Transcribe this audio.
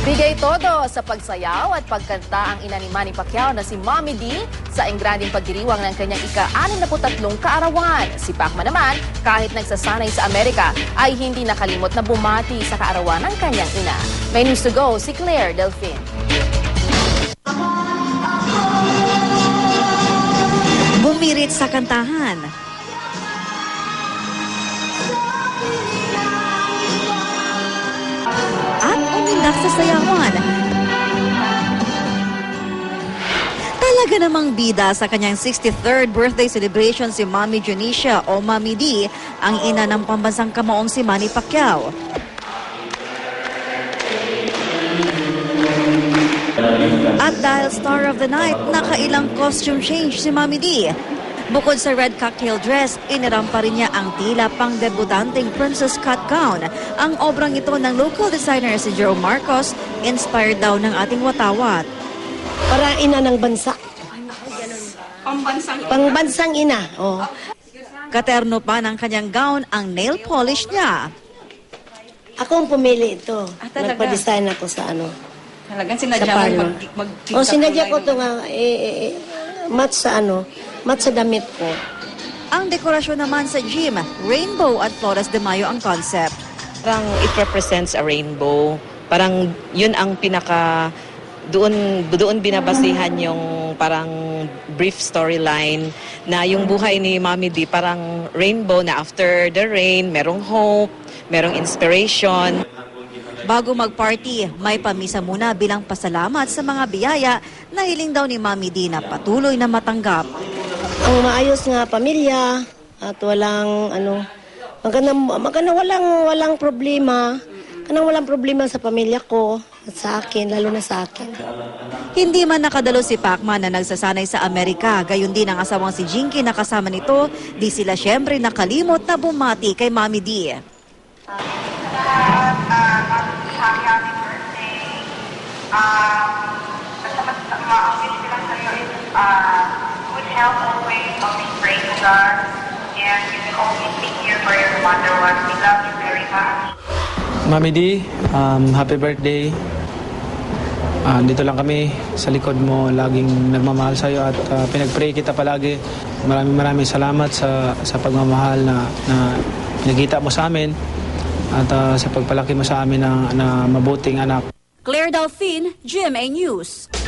Bigay todo sa pagsayaw at pagkanta ang ina ni Manny Pacquiao na si Mommy D sa engranding pagdiriwang ng kanyang ika-63 kaarawan. Si Pacman naman, kahit nagsasanay sa Amerika, ay hindi nakalimot na bumati sa kaarawan ng kanyang ina. May news to go si Claire Delfin. Bumirit sa kantahan. Umindak sa sayawan. Talaga namang bida sa kanyang 63rd birthday celebration si Mami Junicia o Mami D, ang ina ng pambansang kamaong si Manny Pacquiao. At dahil star of the night, nakailang costume change si Mami D. Bukod sa red cocktail dress, iniram pa rin niya ang tila pang debutanteng princess cut gown. Ang obrang ito ng local designer si Jerome Marcos, inspired daw ng ating watawat. Para ina ng bansa. Pangbansang ina. Oh. Katerno pa ng kanyang gown ang nail polish niya. Ako ang pumili ito. Ah, talaga? Nagpa-design ako sa ano. Talagang sinadya mo mag, mag O sinadya ko ito nga, eh, eh, eh, match sa ano, match sa damit ko. Ang dekorasyon naman sa gym, rainbow at Flores de Mayo ang concept. Parang it represents a rainbow. Parang yun ang pinaka doon doon binabasihan yung parang brief storyline na yung buhay ni Mami D parang rainbow na after the rain, merong hope, merong inspiration. Bago mag-party, may pamisa muna bilang pasalamat sa mga biyaya na hiling daw ni Mami D na patuloy na matanggap. Ang maayos nga pamilya at walang ano, maganda, maganda walang walang problema. Kanang walang problema sa pamilya ko at sa akin, lalo na sa akin. Hindi man nakadalo si Pacman na nagsasanay sa Amerika, gayon din ang asawang si Jinky na kasama nito, di sila syempre nakalimot na bumati kay Mami D. Um, basta mas, ma- ang wish ko lang sa'yo is, uh, good health always, always pray to God, and you will always be here for your mother one. We love you very much. Mami D, um, happy birthday. Ah, dito lang kami sa likod mo, laging nagmamahal sa iyo at ah, pinag-pray kita palagi. Maraming maraming salamat sa sa pagmamahal na na pinagkita mo sa amin at ah, sa pagpalaki mo sa amin na, na mabuting anak. Claire Delphine, GMA News.